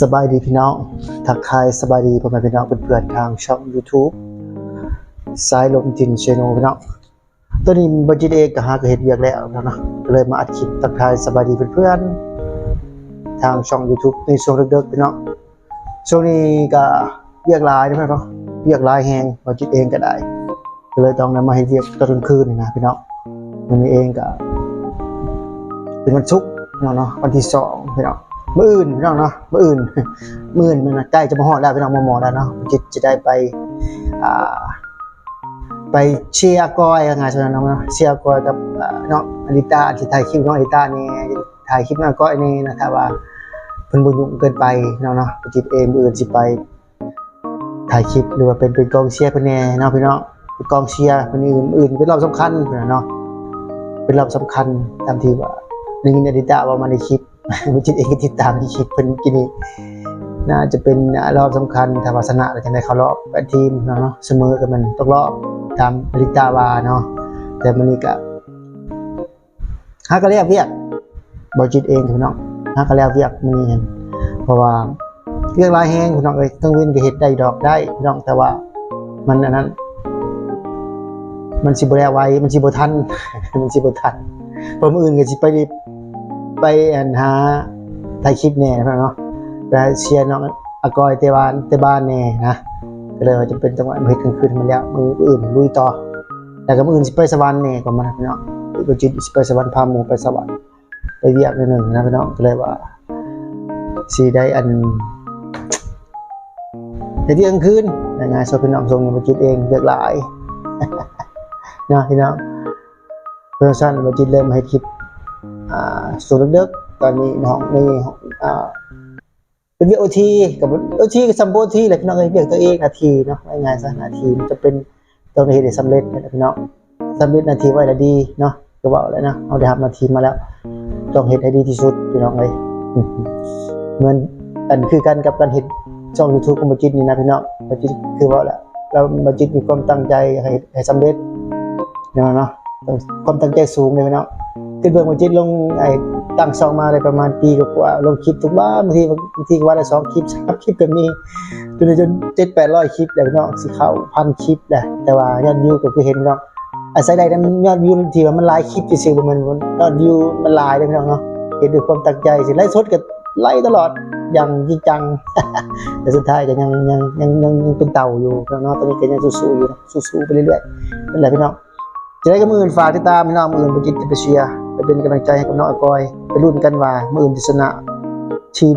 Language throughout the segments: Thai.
สบายดีพี่น้อง ทักทายสบายดีพ่อแม่พี่น้องเพื่อนๆทางช่อง YouTube สายลมจินเชโนพี่น้องตัวนี้บัจิตเอกก็หาเห็นเวียกแล้วนะเลยมาอัดคลิปทักทายสบายดีเพื่อนๆทางช่อง YouTube ในช่วงเด็กๆพี่น้องช่วงนี้ก็เวียกลายนะพี่น้องเวียกลายแฮงบัจิตเองก็ได้ เลยต้องนำมาให้เวียกตอนกลางคืนนะพี่น้องวันนี้เองก็เป็นวันศุกร์เนะเนาะวันที่สองพี่น้อง มื่ออื่นพี่น้องเนาะมื่ออื่นมื่ออื่นมันใกล้จะมาฮอดแล้วพี่น้องมาหมอแล้วเนาะจิตจะได้ไปอ่าไปเชียร์กอยยังไงใช่ไหมน้องเนาะเชียร์กอยกับอ่าน้องอลิตาที่ถ่ายคลิปน้องอลิตานี่ถ่ายคลิปน้องก้อยนี่นะครับว่าเพิ่นบุญยุ่งเกินไปเนาะเนาะจิตเองมื่ออื่นสิไป ถ่ายคลิปหรือว่าเป็นเป็นกองเชียร์เพิ่นแน่เนาะพี่น้องเป็นกองเชียร์คนอื่นอื่นเป็นรอบสำคัญเนาะเป็นรอบสำคัญตามที่ว่าในยินอดิตาว่ามาในคลิป มิจิตเองก็ติดตามที่คลิปเพิ่นกินนี่น่าจะเป็นรอบสำคัญถ้าว่าชนะแล้วจังได๋เขารอบทีมเนาะเสมอกันมันตกรอบตามอดิตาวาเนาะแต่มันนี่ก็หาก็เรียกเวียกบ่จิตเองพี่น้องหาก็เรียกเวียกมื้อนี้เห็นเพราะว่าเรื่องลายแฮงพี่น้องเอ้ยทั้งเว้นก็เฮ็ดได้ดอกได้พี่น้องแต่ว่ามันอันนั้น มันสิบ่ได้ไวมันสิบ่ทันมันสิบ่ทันเพราะมื้ออื่นก็สิไป ไปอันหาถ่ายคลิปแน่นะเนาะแต่เชียร์น้องอากอยเตบานเตบานแน่นะก็เลยว่าจะเป็นจังหวะเฮ็ดกลางคืนมันแล้วมืออื่นลุยต่อแล้วก็มืออื่นสิไปสวรรค์แน่ก่อนมาพี่น้องบ่จิตสิไปสวรรค์พาหมูไปสวรรค์ไปเวียกนิดหนึ่งนะพี่น้องก็เลยว่าสิได้อันเดเที่ยงคืนยังไงโซพี่น้องส่งมาจิตเองเวียกหลายนะพี่น้องเพื่อนสั้นมาจิตเริ่มให้คลิปอ่า สูตรเด็กตอนนี้ในห้องในห้องอ่าเป็นเรียโอทีกับโอทีกับซัมโบทีแหละพี่น้องเอ้ยเรียกตัวเองนาทีเนาะง่ายๆซะนาทีมันจะเป็นต้องเห็นได้สำเร็จนะพี่น้องสำเร็จนาทีไว้แล้วดีเนาะก็บอกแล้วนะเอาได้ทำนาทีมาแล้วต้องเห็นให้ดีที่สุดพี่น้องเอ้ยเหมือนกันคือกันกับการเห็นช่อง YouTube ของมาจิตนี่นะพี่น้องมาจิตคือว่าแหละเรามาจิตมีความตั้งใจให้ให้สำเร็จเนาะเนาะความตั้งใจสูงเลยเนาะ ขึ้นเบื้องมาจิตลงไอ้ตั้งซองมาได้ประมาณปีกว่าลงคลิปทุกวันบางทีบางทีก็วันละสองคลิปสามคลิปก็มีจนจนเจ็ดแปดร้อยคลิปแล้วเนาะสิเข้าพันคลิปแหละแต่ว่ายอดวิวก็คือเห็นเนาะอาศัยได้นั้นยอดวิวทีว่ามันลายคลิปซื่อๆมันยอดวิวมันลายเลยพี่น้องเนาะเห็นด้วยความตั้งใจสิไล่สดก็ไล่ตลอดอย่างจริงจังแต่สุดท้ายก็ยังยังยังยังเป็นเต่าอยู่พี่น้องเนาะตอนนี้ก็ยังสู้ๆอยู่สู้ๆไปเรื่อยๆนั่นแหละพี่น้องจะได้กับมืออื่นฝากติดตามพี่น้องมืออื่นไปจิตไปเชียร์ ไปเป็นกำลังใจให้กับน้องอากอย ไปรุ่นกันว่ามืออื่นจะชนะทีม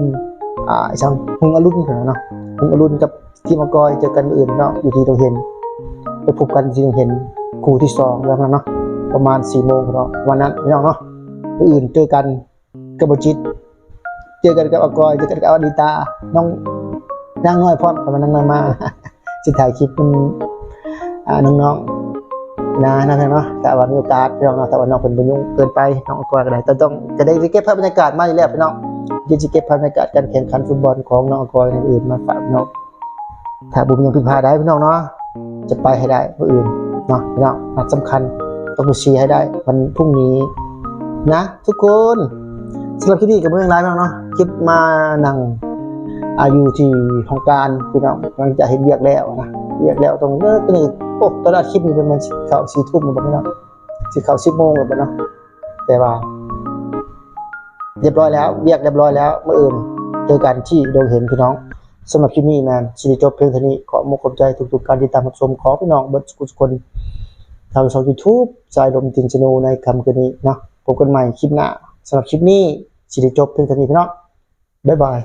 อ่าไอ้ช่างฮงอรุณเนาะฮงอรุณกับทีมอากอยเจอกันอื่นเนาะอยู่ที่ตรงเห็น ไปพบกันที่ตรงเห็นคู่ที่สองแล้วนะเนาะประมาณสี่โมงเนาะวันนั้นน้องเนาะมืออื่นเจอกันกับบจิตเจอกันกับอากอยเจอกันกับอดิตาน้องนางน้อยพร้อมกับนางน้อยมาสิถ่ายคลิปเป็นอ่าน้องๆ นะนะเนาะแต่ว่ามีโอกาสพี่น้องเนาะแต่ว่าน้องเป็นบุญยุ่งเกินไปน้องก็ก็ได้แต่ต้องจะได้เก็บภาพบรรยากาศมาอยู่แล้วพี่น้องยังจะเก็บภาพบรรยากาศการแข่งขันฟุตบอลของน้องอกอยในอื่นมาฝากพี่น้องถ้าบุญยังพิพาได้พี่น้องเนาะจะไปให้ได้ผู้อื่นเนาะพี่น้องนัดสำคัญต้องไปเชียร์ให้ได้วันพรุ่งนี้นะ ทุกคนสำหรับที่นี่กับเมืองร้ายพี่น้องเนาะคลิปมานั่งอายุที่ของการพี่น้องกำลังจะเห็นเรียกแล้วนะเรียกแล้วตรงเลิกตัวนี้ โอ้ตอนแรกคลิปนี้เป็นมันเข้าสี่ทุ่มหรือเปล่าเนาะสิเข้าสิบโมงหรือเปล่าเนาะแต่ว่า เรียบร้อยแล้วเรียกเรียบร้อยแล้วเมื่ออื่นเจอกันที่โดงเห็นพี่น้องสำหรับคลิปนี้แมนชีวิตจบเพียงเท่านี้ขอมกขอบใจทุกๆการติดตามรับชมขอพี่น้องเบิร์ดทุกคนทางช่องยูทูบสายลมตินชโนในคำคืนนี้นะพบกันใหม่คลิปหน้าสำหรับคลิปนี้ชีวิตจบเพียงเท่านี้พี่น้องบ๊ายบาย